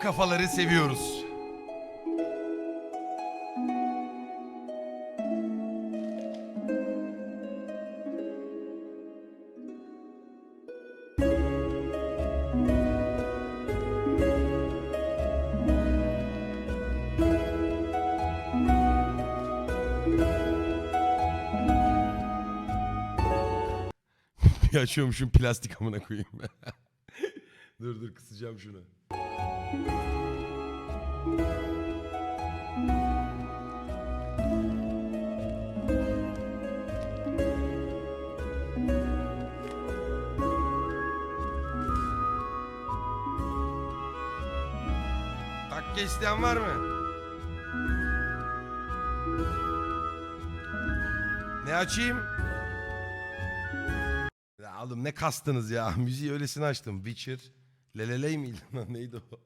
kafaları seviyoruz. Bir açıyormuşum plastik amına koyayım. dur dur kısacağım şunu. Takke isteyen var mı? Ne açayım? Ya oğlum ne kastınız ya? Müziği öylesine açtım. Witcher. Leleley miydi neydi o?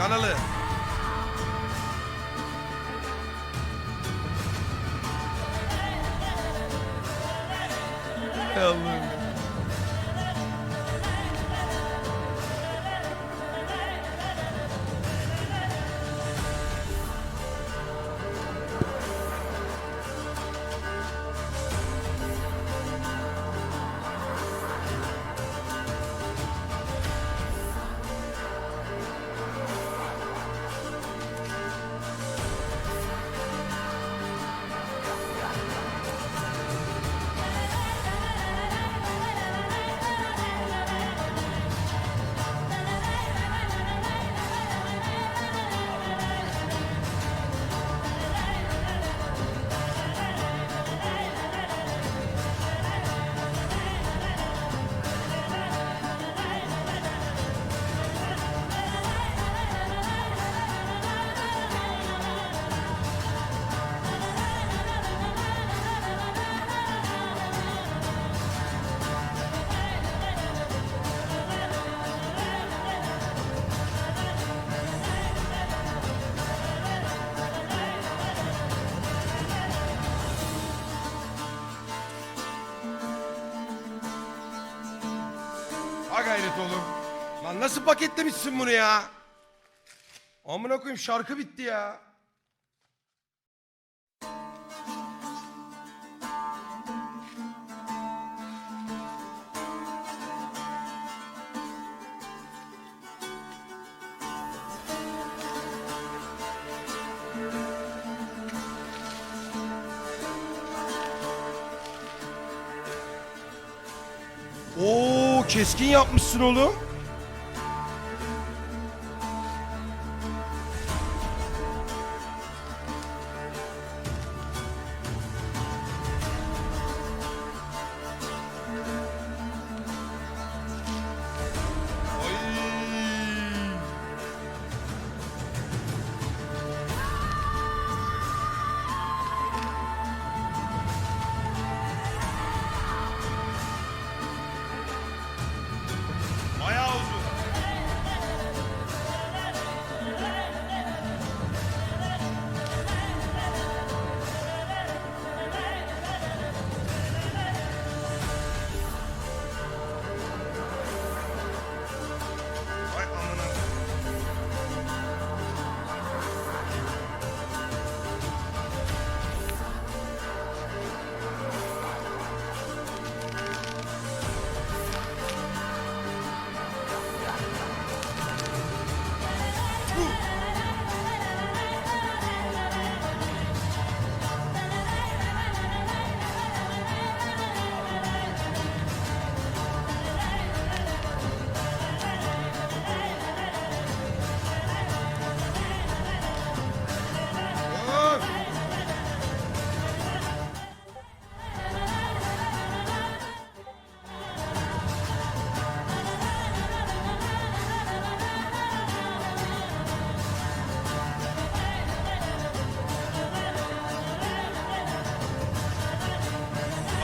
Kanalı. Gayret oğlum. Lan nasıl paketlemişsin bunu ya? Amına koyayım şarkı bitti ya. Keskin yapmışsın oğlum.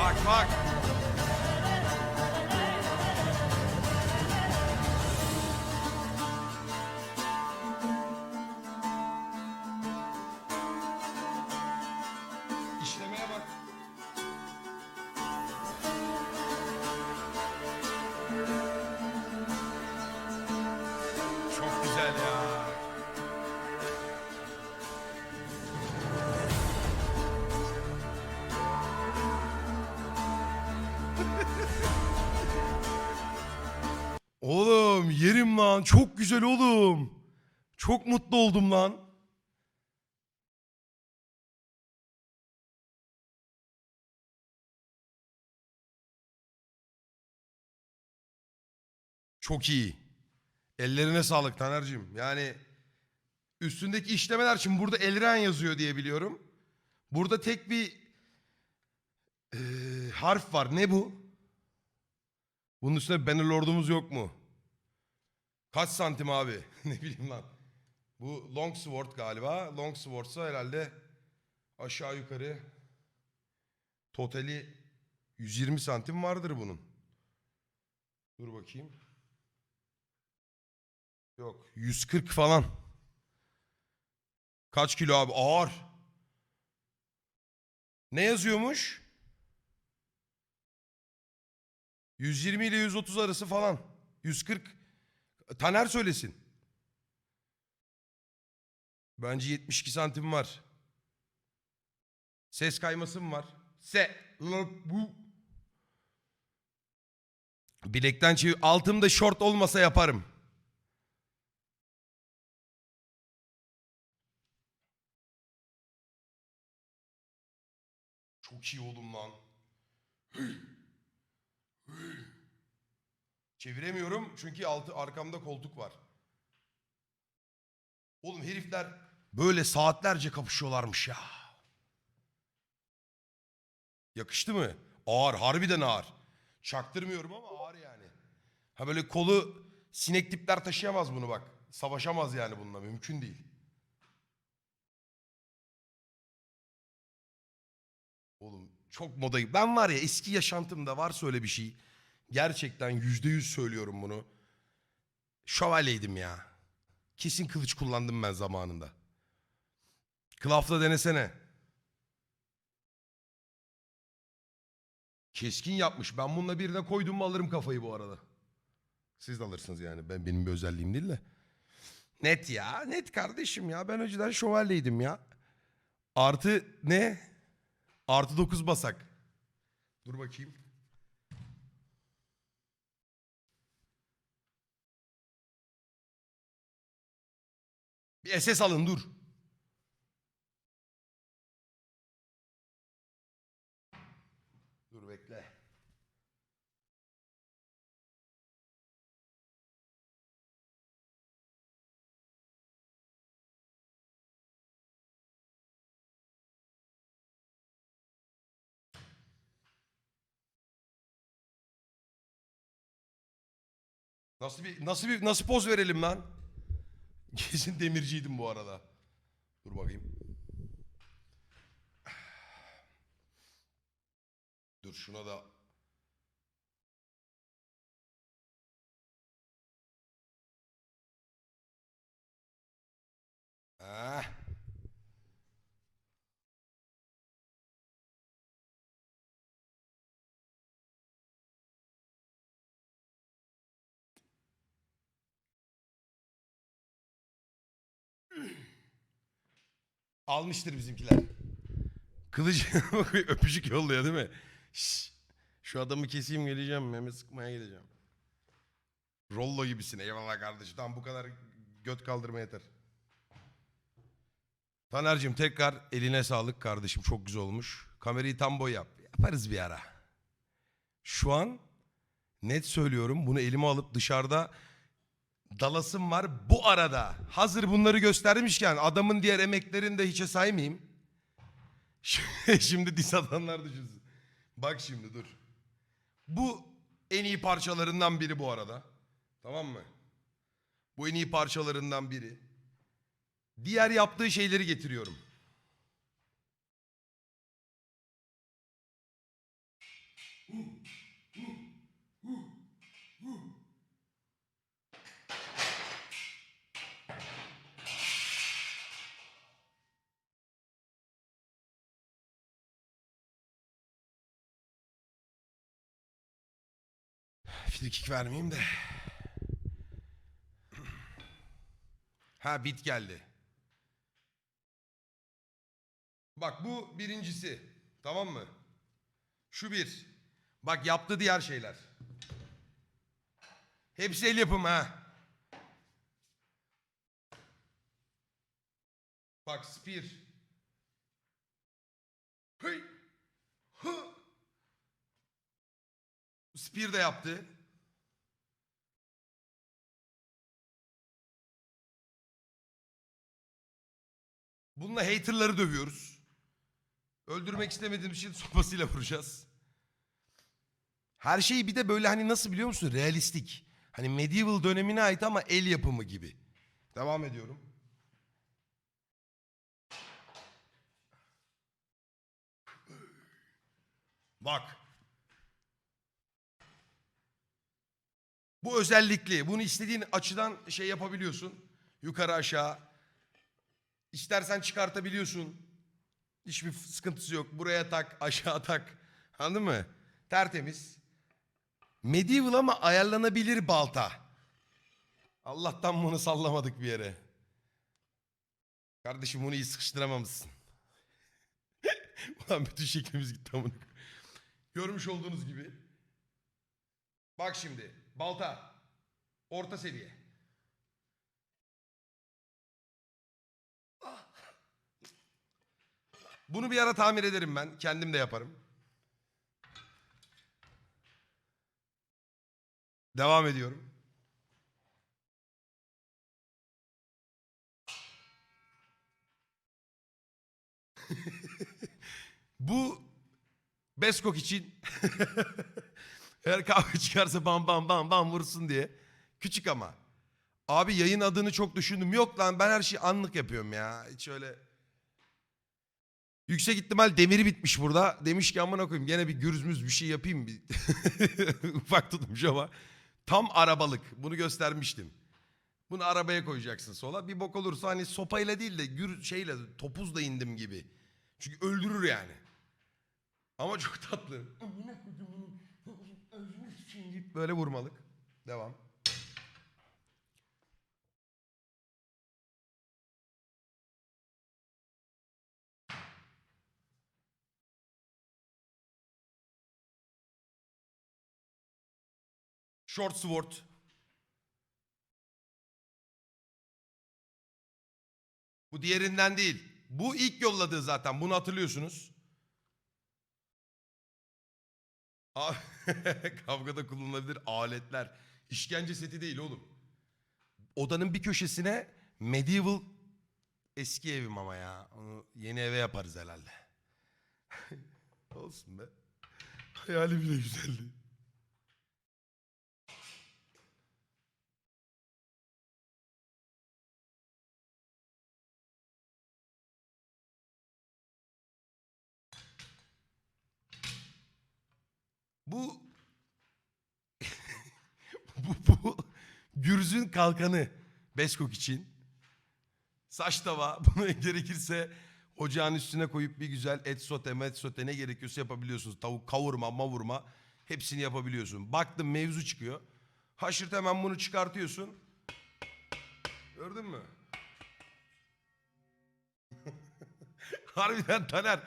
Bak bak. Oğlum yerim lan. Çok güzel oğlum. Çok mutlu oldum lan. Çok iyi. Ellerine sağlık Taner'cim. Yani üstündeki işlemeler şimdi burada Elren yazıyor diye biliyorum. Burada tek bir eee, harf var. Ne bu? Bunun üstünde Bannerlord'umuz yok mu? Kaç santim abi? ne bileyim lan. Bu Longsword galiba. Longsword'sa herhalde aşağı yukarı totali 120 santim vardır bunun. Dur bakayım. Yok 140 falan. Kaç kilo abi? Ağır. Ne yazıyormuş? 120 ile 130 arası falan. 140. Taner söylesin. Bence 72 santim var. Ses kayması mı var? Se. Bu. Bilekten çevir. Altımda şort olmasa yaparım. Çok iyi oldum lan. Çeviremiyorum çünkü altı arkamda koltuk var. Oğlum herifler böyle saatlerce kapışıyorlarmış ya. Yakıştı mı? Ağır, harbiden ağır. Çaktırmıyorum ama ağır yani. Ha böyle kolu sinek tipler taşıyamaz bunu bak. Savaşamaz yani bununla mümkün değil. Oğlum çok modayım. Ben var ya eski yaşantımda varsa öyle bir şey. Gerçekten yüzde yüz söylüyorum bunu. Şövalyeydim ya. Kesin kılıç kullandım ben zamanında. Klafla denesene. Keskin yapmış. Ben bununla birine koydum mu alırım kafayı bu arada. Siz de alırsınız yani. Ben benim bir özelliğim değil de. Net ya. Net kardeşim ya. Ben önceden şövalyeydim ya. Artı ne? Artı 9 basak. Dur bakayım. Bir SS alın dur. Dur bekle. Nasıl bir nasıl bir nasıl poz verelim lan? Kesin demirciydim bu arada. Dur bakayım. Dur şuna da Almıştır bizimkiler. Kılıç öpücük yolluyor değil mi? Şş, şu adamı keseyim geleceğim. Meme sıkmaya geleceğim. Rollo gibisin. Eyvallah kardeşim. Tamam bu kadar göt kaldırma yeter. Taner'cim tekrar eline sağlık kardeşim. Çok güzel olmuş. Kamerayı tam boy yap. Yaparız bir ara. Şu an net söylüyorum bunu elime alıp dışarıda dalasım var. Bu arada hazır bunları göstermişken adamın diğer emeklerini de hiçe saymayayım. Şimdi dis atanlar düşünsün. Bak şimdi dur. Bu en iyi parçalarından biri bu arada. Tamam mı? Bu en iyi parçalarından biri. Diğer yaptığı şeyleri getiriyorum. Frikik vermeyeyim de. Ha bit geldi. Bak bu birincisi. Tamam mı? Şu bir. Bak yaptı diğer şeyler. Hepsi el yapımı ha. Bak spear. Hey. Hı. Spear de yaptı. Bununla haterları dövüyoruz. Öldürmek istemediğimiz için sopasıyla vuracağız. Her şeyi bir de böyle hani nasıl biliyor musun? Realistik. Hani medieval dönemine ait ama el yapımı gibi. Devam ediyorum. Bak. Bu özellikli. Bunu istediğin açıdan şey yapabiliyorsun. Yukarı aşağı. İstersen çıkartabiliyorsun. Hiçbir sıkıntısı yok. Buraya tak, aşağı tak. Anladın mı? Tertemiz. Medieval ama ayarlanabilir balta. Allah'tan bunu sallamadık bir yere. Kardeşim bunu iyi sıkıştıramamışsın. Ulan bütün şeklimiz gitti amına. Görmüş olduğunuz gibi. Bak şimdi. Balta. Orta seviye. Bunu bir ara tamir ederim ben. Kendim de yaparım. Devam ediyorum. Bu Beskok için eğer kavga çıkarsa bam bam bam bam vursun diye. Küçük ama. Abi yayın adını çok düşündüm. Yok lan ben her şeyi anlık yapıyorum ya. Hiç öyle. Yüksek ihtimal demiri bitmiş burada. Demiş ki amına koyayım gene bir gürzümüz bir şey yapayım. Ufak tutmuş ama. Tam arabalık. Bunu göstermiştim. Bunu arabaya koyacaksın sola. Bir bok olursa hani sopayla değil de gür şeyle topuzla indim gibi. Çünkü öldürür yani. Ama çok tatlı. Böyle vurmalık. Devam. Short sword. Bu diğerinden değil. Bu ilk yolladığı zaten. Bunu hatırlıyorsunuz. Kavgada kullanılabilir aletler. İşkence seti değil oğlum. Odanın bir köşesine medieval eski evim ama ya. Onu yeni eve yaparız herhalde. Olsun be. Hayali bile güzeldi. Bu bu, bu Gürz'ün kalkanı Beskok için. Saç tava bunu gerekirse ocağın üstüne koyup bir güzel et sote met sote ne gerekiyorsa yapabiliyorsunuz. Tavuk kavurma mavurma hepsini yapabiliyorsun. Baktın mevzu çıkıyor. Haşırt hemen bunu çıkartıyorsun. Gördün mü? Harbiden Taner.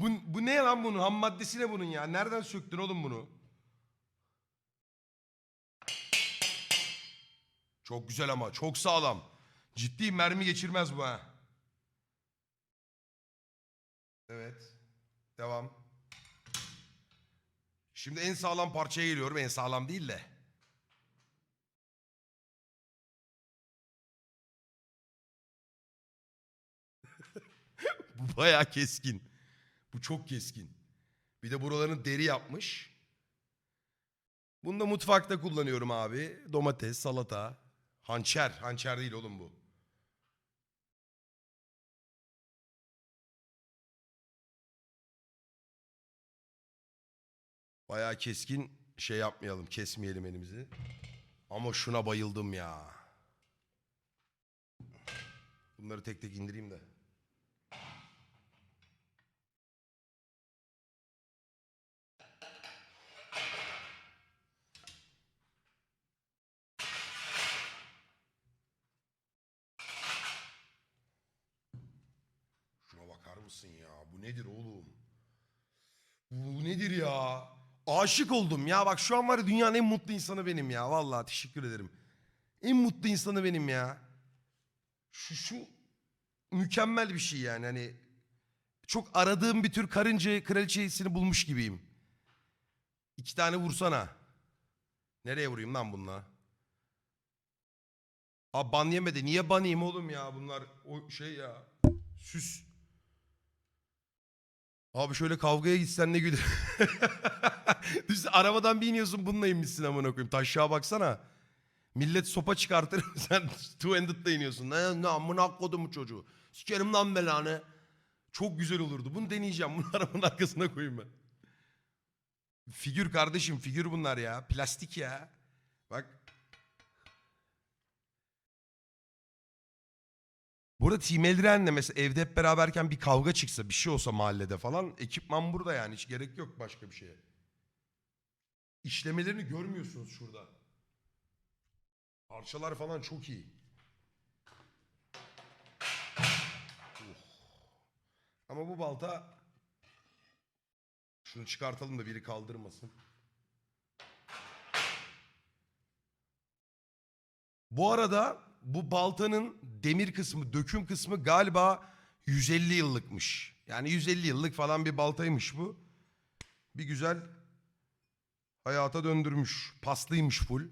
Bu, bu ne lan bunun? Ham maddesi ne bunun ya? Nereden söktün oğlum bunu? Çok güzel ama çok sağlam. Ciddi mermi geçirmez bu ha. Evet. Devam. Şimdi en sağlam parçaya geliyorum. En sağlam değil de. bu bayağı keskin. Bu çok keskin. Bir de buralarını deri yapmış. Bunu da mutfakta kullanıyorum abi. Domates, salata. Hançer. Hançer değil oğlum bu. Bayağı keskin şey yapmayalım. Kesmeyelim elimizi. Ama şuna bayıldım ya. Bunları tek tek indireyim de. Şuna bakar mısın ya? Bu nedir oğlum? Bu nedir ya? Aşık oldum ya. Bak şu an var ya dünyanın en mutlu insanı benim ya. Vallahi teşekkür ederim. En mutlu insanı benim ya. Şu, şu mükemmel bir şey yani. Hani çok aradığım bir tür karınca kraliçesini bulmuş gibiyim. İki tane vursana. Nereye vurayım lan bununla? Abi ban yemedi. Niye ban yiyeyim oğlum ya bunlar o şey ya. Süs. Abi şöyle kavgaya gitsen ne güzel. Düz arabadan bir iniyorsun bununla inmişsin amına koyayım. Taşağa baksana. Millet sopa çıkartır sen two-handed'la iniyorsun. Ne, ne amına kodumu çocuğu. Sikerim lan belanı. Çok güzel olurdu. Bunu deneyeceğim. Bunu arabanın arkasına koyayım ben. Figür kardeşim figür bunlar ya. Plastik ya. Bak. Burada Team Eldiren'le mesela evde hep beraberken bir kavga çıksa bir şey olsa mahallede falan ekipman burada yani hiç gerek yok başka bir şeye. İşlemelerini görmüyorsunuz şurada. Parçalar falan çok iyi. Oh. Ama bu balta şunu çıkartalım da biri kaldırmasın. Bu arada bu baltanın demir kısmı, döküm kısmı galiba 150 yıllıkmış. Yani 150 yıllık falan bir baltaymış bu. Bir güzel hayata döndürmüş. Paslıymış full.